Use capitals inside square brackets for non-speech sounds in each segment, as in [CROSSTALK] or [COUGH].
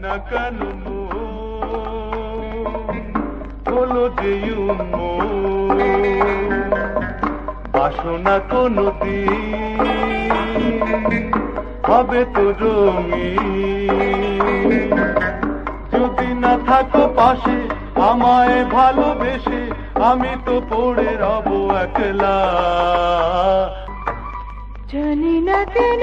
কেন যে উন্মোদ বাসনা কোনো হবে তো রঙিন যদি না থাকো পাশে, আমায় ভালোবেসে আমি তো পড়ে রব একলা। জানি না কেন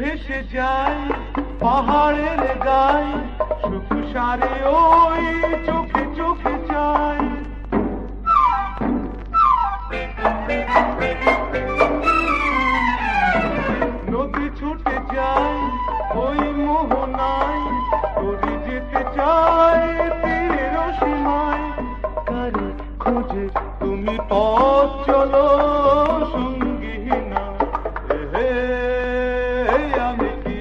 ভেসে যায় পাহাড়ের গায় সুখ সারে ওই চোখে চোখে যায় আমি কি?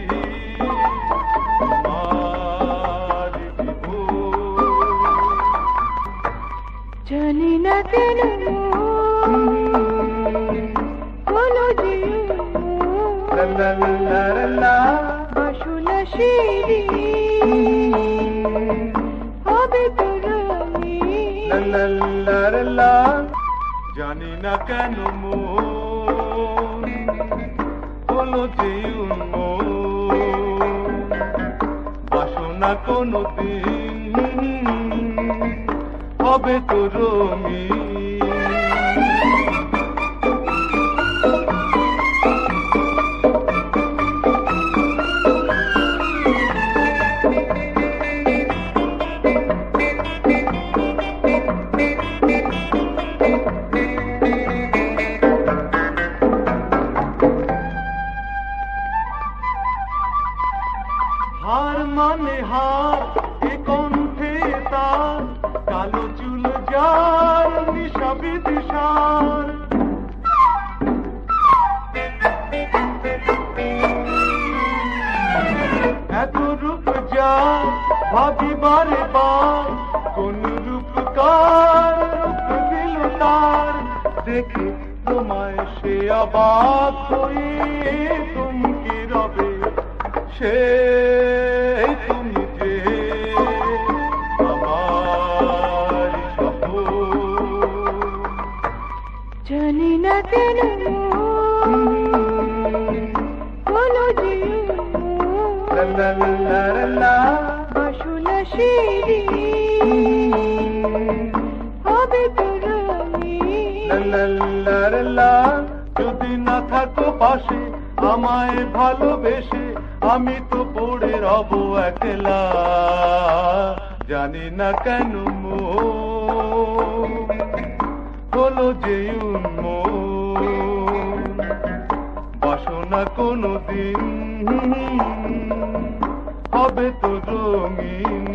জানি না কেন হলো যে। বাসনা সিঁড়ি হবে তো রঙিন। লা লা লা লা লা। জানি না হলো যে বাসনা কোনো দিন। হবে তো রঙিন। যার নিশা বিদিশার। এত রূপ যার ভাবি বারে কোন রূপ কার রূপ দিল তার? দেখে তোমায় সে অবাক হয়ে তুমি রবে সে যদি না থাকো পাশে আমায় ভালোবেসে আমি তো পড়ে রব একলা জানি না কেন মন কোনো যে বাসনা কোনো দিন হবে তো রঙিন।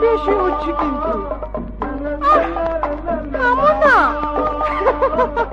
বেশি হচ্ছে কিন্তু। [LAUGHS] [LAUGHS]